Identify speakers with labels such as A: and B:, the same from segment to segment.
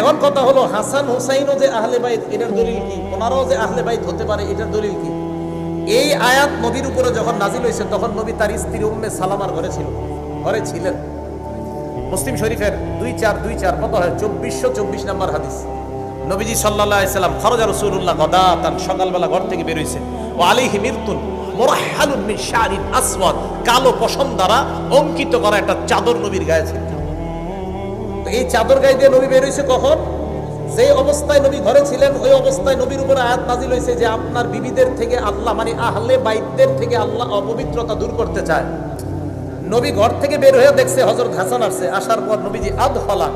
A: এখন কথা হলো, হাসান হুসাইনও যে আহলে বাইত, এটার দলিল কি? ওনারাও যে আহলে বাইত হতে পারে, এটার দলিল কি? এই আয়াত নবীর উপরে যখন নাজিল হয়েছে, তখন নবী তার স্ত্রী উম্মে সালামার ঘরে ছিল। ঘরে ছিলেন। মুসলিম শরীফের দুই চার দুই চার, কত হয়? চব্বিশশো চব্বিশ নম্বর হাদিস। নবীজি সাল্লাহ সাল্লাম, খরজা রসুল্লাহ গদা তার সকালবেলা ঘর থেকে বেরোইছে ও আলিহি মিরতুন মোরাহালুন মিন শারিন আসওয়াদ, কালো পশম দ্বারা অঙ্কিত করা একটা চাদর নবীর গায়ে ছিল। এই চাদর গায়ে দিয়ে নবী বেরোইছে কখন? যে অবস্থায় নবী ঘরে ছিলেন, ওই অবস্থায় নবীর উপরে আয়াত নাজিল হয়েছে যে আপনার বিবিদের থেকে আল্লাহ মানে আহলে বাইতদের থেকে আল্লাহ অপবিত্রতা দূর করতে চায়। নবী ঘর থেকে বের হয়ে দেখছে হজরত হাসান আসছে। আসার পর নবীজি আদ হলা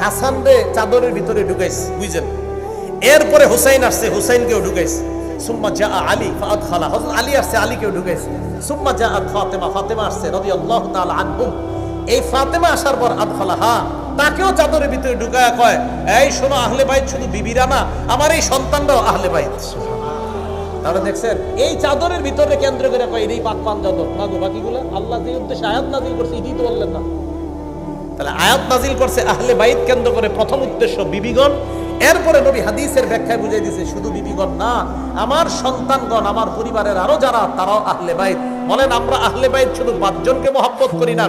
A: হাসান রে চাদরের ভিতরে ঢুকাইছে বুঝছেন এরপরে হুসাইন আসছে, হুসাইনকেও ঢুকাইছে। সুম্মা যা আলী ফাদ খালা হজরত আলী আসছে, আলীকেও ঢুকাইছে। সুম্মা যা আদ ফাতেমা ফাতেমা আসছে রবি আল্লাহ তাআলা আনহুম। এই ফাতেমা আসার পর আদ খালা হা তাকেও চাদরের ভিতরে ঢুকায় কয়, এই শোনো আহলে বাইত, শুধু বিবিরা না, আমার এই সন্তানরাও আহলে বাইত। তাহলে দেখছেন, এই চাদরের ভিতরে কেন্দ্র করে কয় এই পাক পান চাদর। না গো, বাকিগুলো আল্লাহ যে উদ্দেশ্যে আয়াত নাজিল করছে তো বললেন না। তাহলে আয়াত নাজিল করছে আহলে বাইত কেন্দ্র করে প্রথম উদ্দেশ্য বিবিগণ। এরপরে নবী হাদিসের ব্যাখ্যায় বুঝাই দিয়েছে শুধু বিবিগণ না, আমার সন্তানগণ, আমার পরিবারের আরও যারা, তারাও আহলে বাইত। বলেন, আমরা আহলে বাইত শুধু পাঁচজনকে মহব্বত করি না?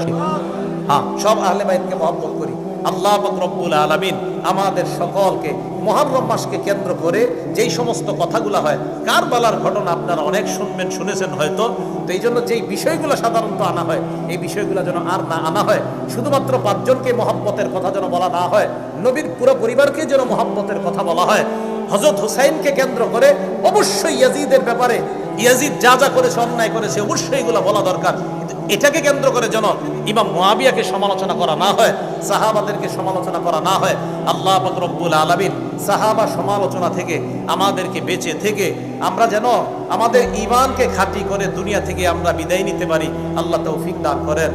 A: হ্যাঁ সব আহলে বাইতকে মহব্বত করি। আল্লাহ রব্বুল আলামিন আমাদের সকলকে মহরম মাসকে কেন্দ্র করে যেই সমস্ত কথাগুলো হয়, কারবালার ঘটনা আপনারা অনেক শুনবেন, শুনেছেন হয়তো, তো এই জন্য যেই বিষয়গুলো সাধারণত আনা হয়, এই বিষয়গুলো যেন আর না আনা হয়, শুধুমাত্র পাঁচজনকে মহব্বতের কথা যেন বলা না হয়, নবীর পুরো পরিবারকে যেন মহব্বতের কথা বলা হয় হজরত হুসাইনকে কেন্দ্র করে অবশ্যই ইয়াজিদের ব্যাপারে, ইয়াজিদ যা যা করেছে, অন্যায় করেছে, অবশ্যই এগুলো বলা দরকার। এটাকে কেন্দ্র করে যেন ইমাম মহাবিয়াকে সমালোচনা করা না হয়, সাহাবাদেরকে সমালোচনা করা না হয়। আল্লাহ রব্বুল আলমিন সাহাবা সমালোচনা থেকে, আমাদেরকে বেঁচে থেকে, আমরা যেন আমাদের ইমানকে খাঁটি করে দুনিয়া থেকে আমরা বিদায় নিতে পারি। আল্লাহ তৌফিক দান করেন।